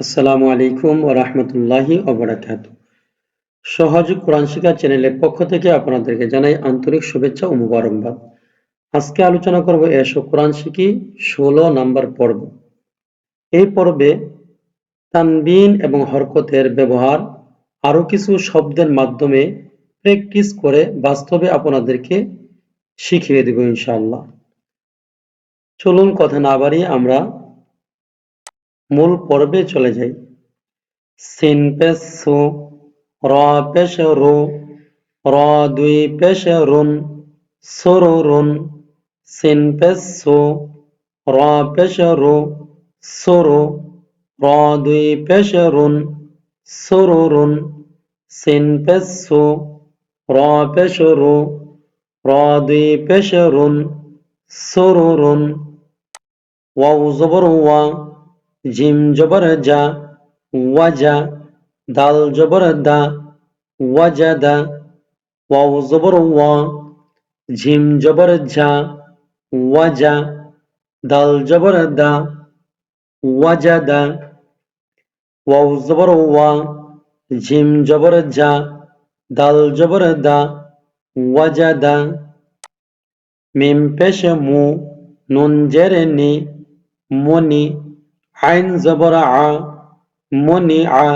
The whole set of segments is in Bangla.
আসসালামু আলাইকুম ও রহমতুল্লাহি অবরাকাত সহজ কোরআন শিক্ষা চ্যানেলের পক্ষ থেকে আপনাদেরকে জানাই আন্তরিক শুভেচ্ছা ও মুবারকবাদ। আজকে আলোচনা করব এসো কোরআন শিখি ষোলো নাম্বার পর্ব। এই পর্বে তানবিন এবং হরকতের ব্যবহার আরও কিছু শব্দের মাধ্যমে প্র্যাকটিস করে বাস্তবে আপনাদেরকে শিখিয়ে দেব ইনশাআল্লাহ। চলুন কথা না বাড়িয়ে আমরা মূল পর্বে চলে যাই। সিন পেশ, র পেশ রু র দুই পেশ রুন সরু রুন। সিন পেশ, র পেশ রু সরু। র দুই পেশ রুন সরু রুন। সিন পেশ, র পেশ রু র দুই পেশ রুন সরু রুন। ওয়াও জবর ওয়া। জিম জবর যা, ওয়াজা, দাল জবর দা ওয়াজাদা ওয়াও জবর ওয়া ঝিম জবর ঝা ওয়াজা, দাল জবর দা ওয়াজাদা ওয়াও জবর ওয়া ঝিম জবর যা, দাল জবর দা ওয়াজাদা মিম পেশ মু, নুন জেরে নি মনি আইন জবরা আ, মনি আ,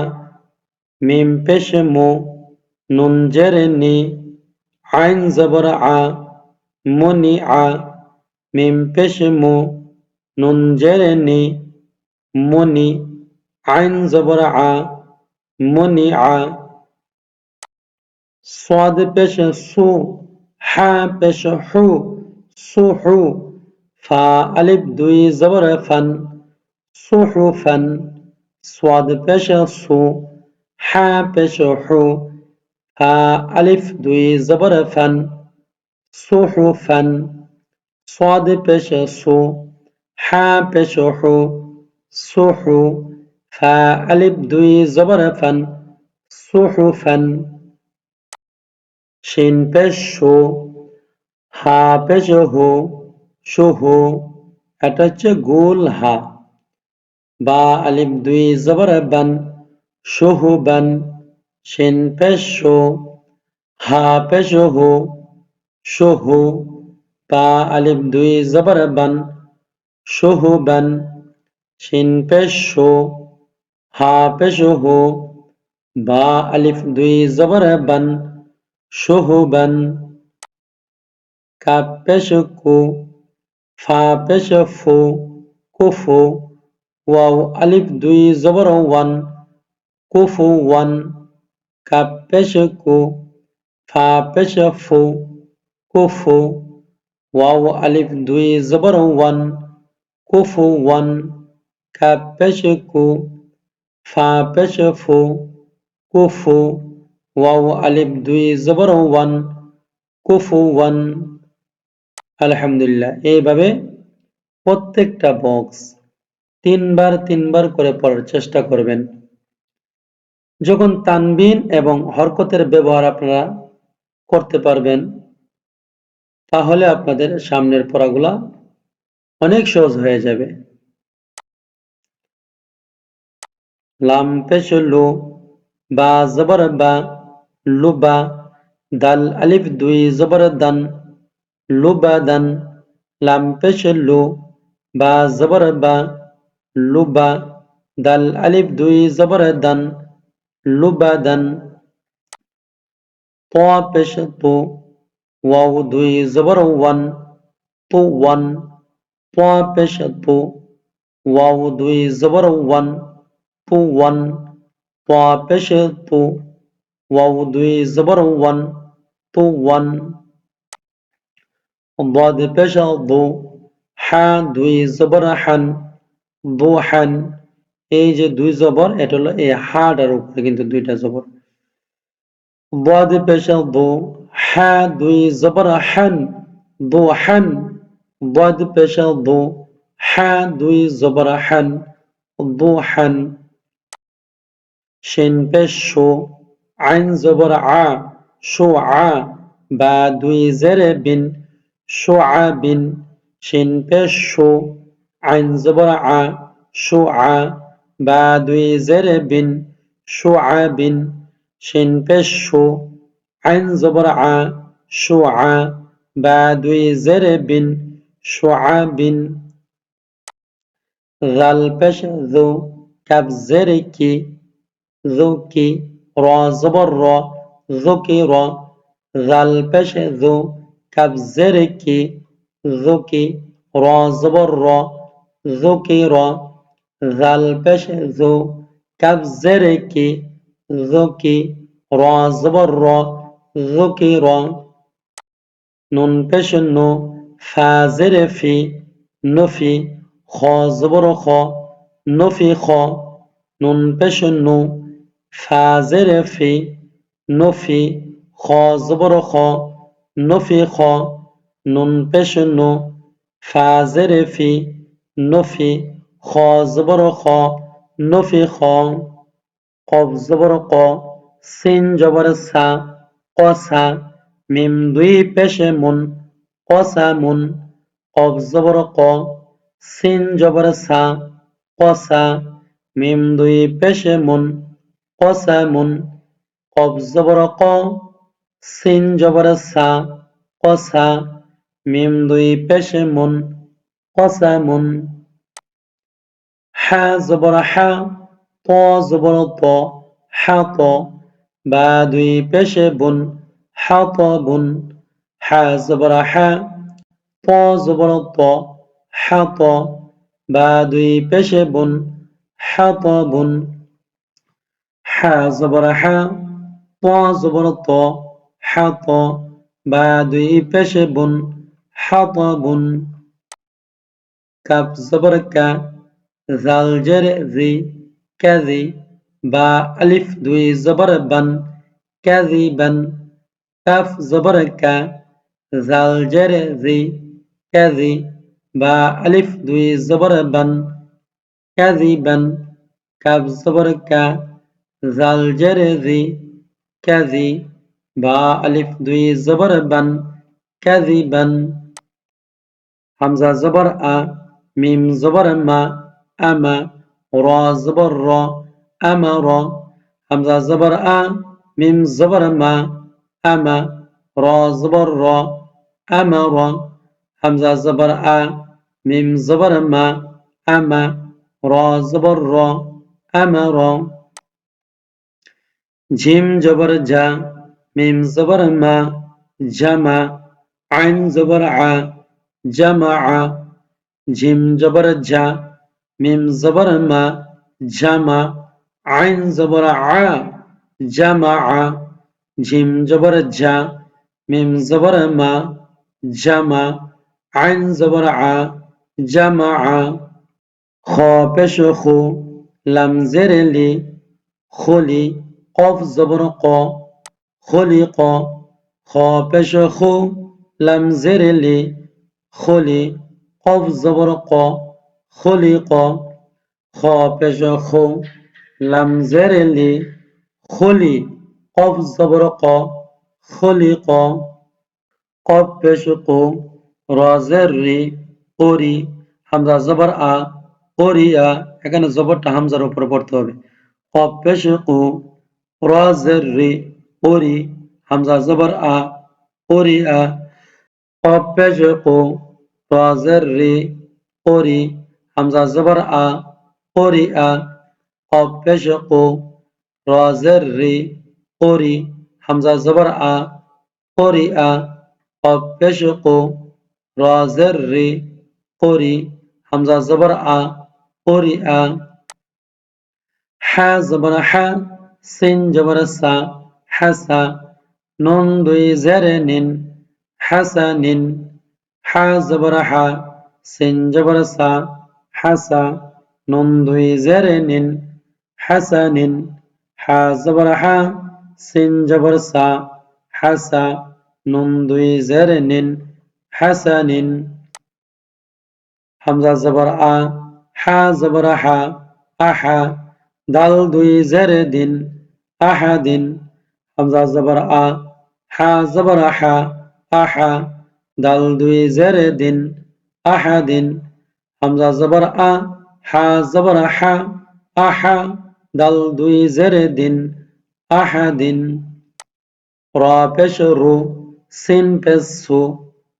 মিম পেশে মো, নুন জেরে নি। আইন জবর আ, মনি আ, মিম পেশে মো, নুন জেরে নি। মনি, আইন জবর আ, মনি আ। সাদ পেশে সু হা পেশে হু, সু হু। ফা আলিফ দুই জবর ফান। সুহুফান সোয়াদ পেশ সু হা পেশ হু ফা আলিফ দুই জবর ফান সুহুফান সোয়াদ পেশ সু হা পেশ হু সুহু ফা আলিফ দুই জবর ফান সুহুফান শিন পেশ সু হা পেশ হু সুহু এটা হচ্ছে গোল হা বা আলিফ দুই জবর বান শুহু বান শিন পেশ, হা পেশ হু শুহু বা আলিফ দুই জবর বান শুহু বান শিন পেশ, হা পেশ বা আলিফ দুই জবর বান শুহু বান কাপ পেশ কু, ফা পেশ ফু কুফু ওয়াও, আলিফ দুই, জবর ওয়ান, কুফু ওয়ান কাপ পেশ কু, ফা পেশ ফু, কুফু ওয়াও, আলিফ দুই, জবর ওয়ান, কুফু ওয়ান কাপ পেশ কু, ফা পেশ ফু, কুফু ওয়াও, আলিফ দুই, জবর ওয়ান, কুফু ওয়ান। আলহামদুলিল্লাহ, এইভাবে প্রত্যেকটা বক্স তিনবার তিনবার করে পড়ার চেষ্টা করবেন। যখন তানবিন এবং হরকতের ব্যবহার আপনারা করতে পারবেন, তাহলে আপনাদের সামনের পড়াগুলা অনেক সহজ হয়ে যাবে। লাম পেশ লু বা জবর বা লুবা, দাল আলিফ দুই জবর দান, লুবা দান, লাম পেশ লু বা জবর বা لبا دال ألف دوی زبر دن لبا دن طا پش تو واو دوی زبر ون تو ون طا پش تو واو دوی زبر ون تو ون طا پش تو واو دوی زبر ون تو ون ضاد پش دو حا دوی زبر حن. দুহান এই যে দুই জবর, এটা হলো এই হাটার উপরে কিন্তু দুইটা জবর। বদ পেশা দু হা দুই জবর হান দু হান বদ পেশা দু হা দুই জবর হান দু হান শিন পেশ শো, আইন জবর আ, শো আ, বা দুই জেরে বিন, শো আ বিন। শিন পেশ শো আইন জবর আ শো আ বা দুই জেরে বিন শুআবিন শিন পেশ শু। আইন জবর আ, শুআ বা দুই জেরে বিন। শুআবিন জাল পেশ যু কাব জেরে কি যুকি র জবর র যুকি র। জাল পেশ যু কাব জেরে কি যুকি র জবর র। যুকি র জাল পেশ যু কাব জেরে কি যুকি র জবর র যুকি র নুন পেশ নু ফা জেরে ফি নফি খ জবর খ নফি খ নুন পেশ নু ফা জেরে ফি নফি খ জবর খ নফি খ নুন পেশ নু ফা জেরে ফি নফি খ জবর সা কসা মিম দুই পেশে মুন মুন কব জবর ক সিন জবর সা কসা মিম দুই পেশে মুন মুন কব জবর ক সিন জবর সা কসা মিম দুই পেশে মুন কসা মুন হা জবর হা ত জবর ত হা ত বা দুই পেশে বুন হা ত বুন হা জবর হা ত জবর ত হা ত বা দুই পেশে বুন হা ত বুন হা জবর হা ত জবর কাপ জবর কা জাল জের জি কাজি বা আলিফ দুই জবর বান কাজি বান কাফ জবর জাল জের জি কাজি বা আলিফ দুই জবর বান কাজি বান কাপ জবর কা জাল জের জি কাজি বা আলিফ দুই জবর বান কাজি বান হামজা জবর আ মিম জবর মা আমা র জবর র আমা র হামজা জবর আ মিম জবর মা আমা র জবর র আমা র হামজা জবর আ মিম জবর মা আমা র জবর র আমা র ঝিম জবর যা মিম জবর মা জামা আইন জবর আ জামা ঝিম জবর যা মিম জবর মা জামা আইন জবর আ জামা ঝিম জবর যা মিম জবর মা জামা আইন জবর আ জামা খ পেশ খু লাম জেরে লি খলি কফ জবর ক খলি ক খ পেশ খু লাম জেরে লি খলি কফ জবর ক খলি ক খ পেশ খু লাম জেরে লি খলি কফ জবর ক খলি ক কফ পেশ কু রজের রি করি হামজা জবর আ করিয়া এখানে জবরটা হামজার উপর পড়তে হবে কফ পেশ কু রজের রি করি হামজা জবর আ করিয়া কফ পেশ কু রজের রি করি হামজা জবর আ করিয়া কফ পেশ কু রজের রি করি হামজা জবর আ করিয়া কফ পেশ কু রজের রি করি হামজা জবর আ করিয়া হা জবর হা সিন জবর সা হাসা নুন দুই জেরে নিন হাসানিন হা হাসা নুন দুই নিন হাসানিন হা হাসা নুন দুই নিন। হাসানিন হামজা আ, হা আহা দাল দুই জেরে দিন আহাদিন হামজা জবর আ, হা জবর হা আহা দাল দুই জেরে দিন আহাদিন হামজা জবর আ, হা জবর হা আহা। দাল দুই জের দিন আহাদিন র পেশ রু, সিন পেশ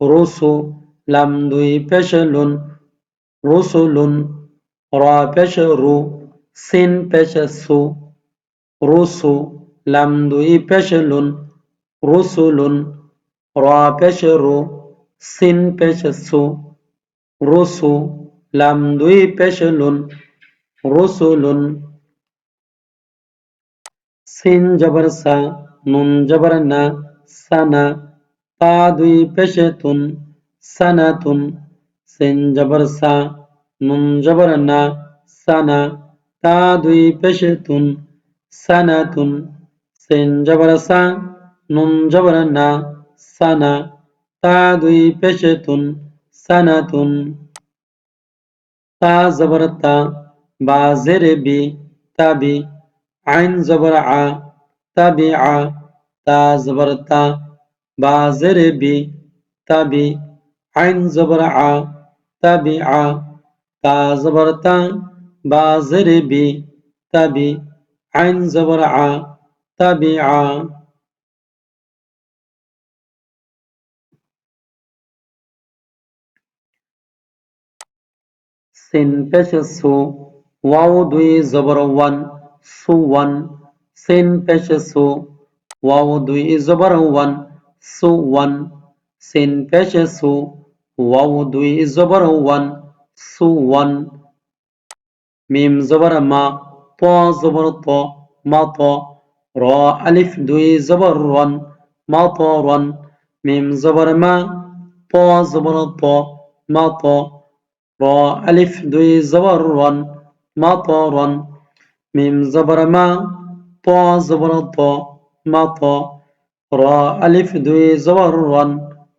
রুসু লাম দুই পেশ লুন রুসুলুন র পেশ রু, সিন পেশ সু রুসু লাম দুই পেশ লুন রুসুলুন র পেশ রু সিন পেশ সু রুসু লাম দুই পেশ লুন রুসুলুন সিন জবর সা নুন জবর না সানা তা দুই পেশে তুন সানাতুন সিন জবর সা নুন জবর না সানা তা দুই পেশে তুন সানাতুন সিন জবর সা নুন জবর না সানা তা দুই পেশে তুন সানাতুন তা জবর তা, বা জেরে বি তাবি আইন জবর আ তাবি আ, তা জবর তা, বা জেরে বি তাবি আইন জবর আ তাবি আ, তা জবর তা, বা জেরে বি তাবি আইন জবর আ তাবি আ। সিন পেশে সু ওয়াও দুই জবর ওয়ান, সু ওয়ান সিন পেশ সু ওয়াও দুই জবর ওয়ান, সু ওয়ান সিন পেশ সু ওয়াও দুই জবর ওয়ান, সু ওয়ান, মিম জবর মা, ত জবর ত, মা ত, র আলিফ দুই জবর রন মা ত রন মিম জবর মা ত জবর ত, মা ত র আলিফ, দুই, জবর রন মা ত রন মিম, জবর, মা ত জবর ত মা ত র, আলিফ, দুই, জবর রন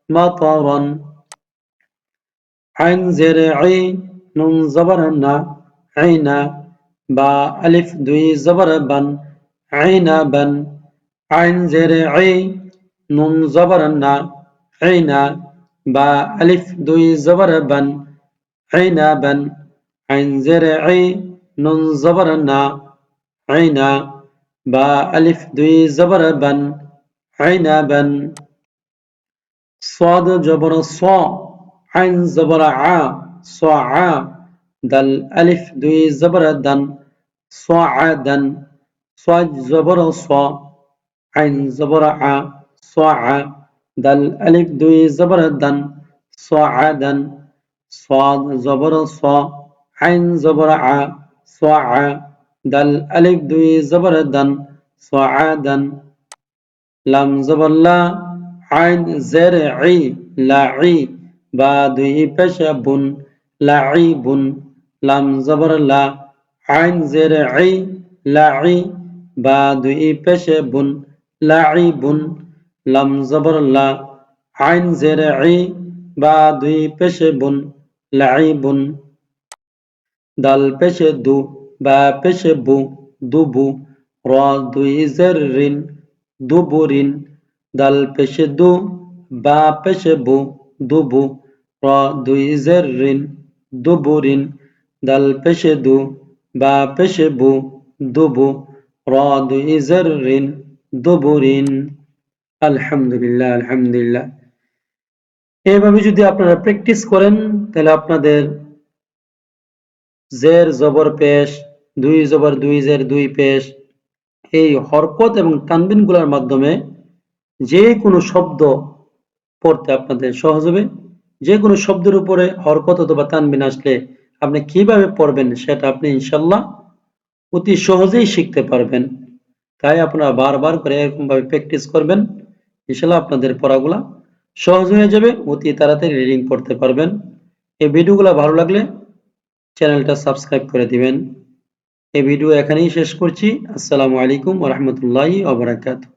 মা ত রন আইন, জের আই নুন, জবর, না, আইনা, বা, আলিফ, দুই, জবর, বান, আইনা, বান, আইন, জের আই নুন, জবর, না, আইনা عنبا عين زرعي نون زبرنا. عنا با ألف دوي زبربا. عنبا صاد جبر صا. عين زبر ع صاع دل ألف دوي زبردا. صاعدا صاد زبر صا. عين زبر ع صاع دل ألف دوي زبردا. صاعدا صاد زبر ص عين زبر ع صاع دل ألف دوي زبر دن صعدا لم زبر لا عين زرعي لعي با دوي پش بن لعيب لم زبر لا عين زرعي لعي با دوي پش بن لعيب لم زبر لا عين زرعي با دوي پش بن লাইবুন। দাল পেশে দু, বা পেশে বু, দুবু। র দুই জের রিন দুবুরিন। দাল পেশে দু, বা পেশে বু, দুবু। র দুই জের রিন দুবুরিন। দাল পেশে দু, বা পেশে বু, দুবু। র দুই জের রিন দুবুরিন। আলহামদুলিল্লাহ আলহামদুলিল্লাহ। এভাবে যদি আপনারা প্র্যাকটিস করেন, তাহলে আপনাদের জের, জবর পেশ, দুই জবর, দুই জের, দুই পেশ, এই হরকত এবং তানবিনগুলার মাধ্যমে যে কোনো শব্দ পড়তে আপনাদের সহজ হবে। যে কোনো শব্দের উপরে হরকত অথবা তানবিন আসলে আপনি কীভাবে পড়বেন সেটা আপনি ইনশাল্লাহ অতি সহজেই শিখতে পারবেন। তাই আপনারা বারবার করে এরকম ভাবে প্র্যাকটিস করবেন। ইনশাল্লাহ আপনাদের পড়াগুলা সহজ হয়ে যাবে। অতি তাড়াতাড়ি রিডিং পড়তে পারবেন। এই ভিডিওগুলো ভালো লাগলে চ্যানেলটা সাবস্ক্রাইব করে দিবেন। এই ভিডিও এখানেই শেষ করছি। আসসালামু আলাইকুম রহমতুল্লাহ ওবরাকাতু